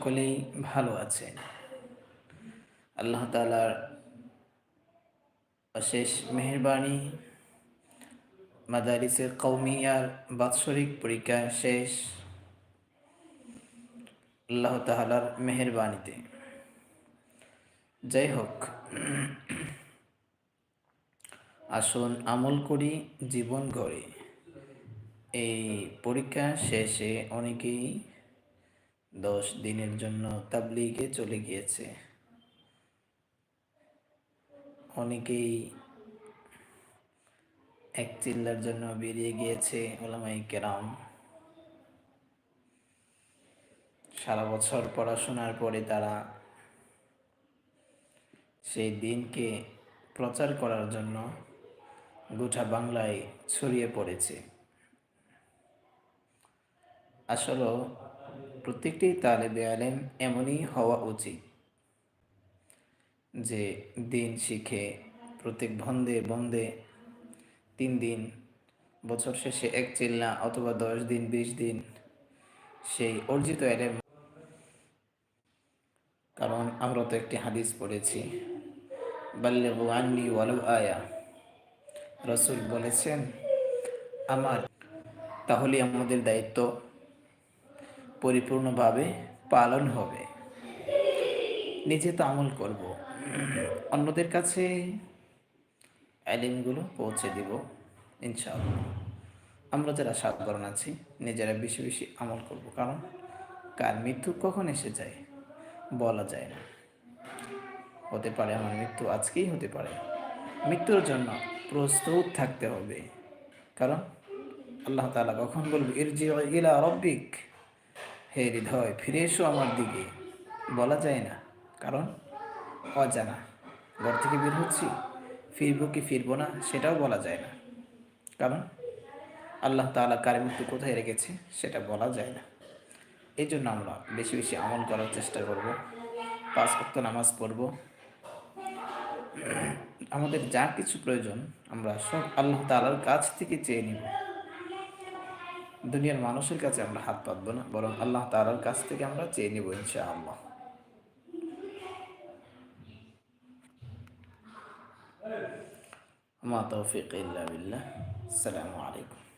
সকলেই ভালো আছেন। আল্লাহ তালার অশেষ মেহরবানি, মাদারিসের কৌমিয়ার বাৎসরিক পরীক্ষা শেষ। আল্লাহ তালার মেহরবানিতে। যাই হোক, আসুন আমল করি, জীবন গড়ে। এই পরীক্ষা শেষে অনেকেই দশ দিনের জন্য তাবলিগে চলে গিয়েছে। অনেকেই এক চিল্লার জন্য বেরিয়ে গিয়েছে ওলামাই কেরাম। সারা বছর পড়াশোনার পরে তারা সেই দিনকে প্রচার করার জন্য গোটা বাংলায় ছড়িয়ে পড়েছে। আসলে প্রত্যেকটি তালেবে আলেম এমনই হওয়া উচিত যে দিন শিখে প্রত্যেক বন্ধে বন্ধে তিন দিন, বছর শেষে এক চিল্লা অথবা দশ দিন, বিশ দিন সেই অর্জিত এলেম কারণ আমরা তো একটি হাদিস পড়েছি বাল্লেবু আন্নি ওয়ালু আয়া। রসুল বলেছেন, আমার তাহলে আমাদের দায়িত্ব পরিপূর্ণভাবে পালন হবে। নিজে তো আমল করব। অন্যদের কাছে অ্যালিমগুলো পৌঁছে দিব, ইনশাআল্লাহ। আমরা যারা সাধারণ আছি, নিজেরা বেশি বেশি আমল করব, কারণ কার মৃত্যু কখন এসে যায় বলা যায় না। হতে পারে আমার মৃত্যু আজকেই হতে পারে। মৃত্যুর জন্য প্রস্তুত থাকতে হবে। কারণ আল্লাহ তালা কখন বলব ইরজি ইলা রব্বিক। হে হৃদয়, ফিরে এসো আমার দিকে। বলা যায় না, কারণ অজানা। ঘর থেকে বের হচ্ছি, ফিরবো কি ফিরবো না, সেটাও বলা যায় না। কারণ আল্লাহ তালা কার মৃত্যু কোথায় রেখেছে, সেটা বলা যায় না। এই জন্য আমরা বেশি বেশি আমল করার চেষ্টা করব। পাঁচ ভক্ত নামাজ পড়ব। আমাদের যা কিছু প্রয়োজন, আমরা সব আল্লাহ তালার কাছ থেকে চেয়ে নিব। দুনিয়ার মানুষের কাছে আমরা হাত পাতবো না, বরং আল্লাহ তালার কাছ থেকে আমরা চেয়ে নিব ইনশা আল্লাহ মা তৌফিক ইল্লা বিল্লাহ। আসসালামু আলাইকুম।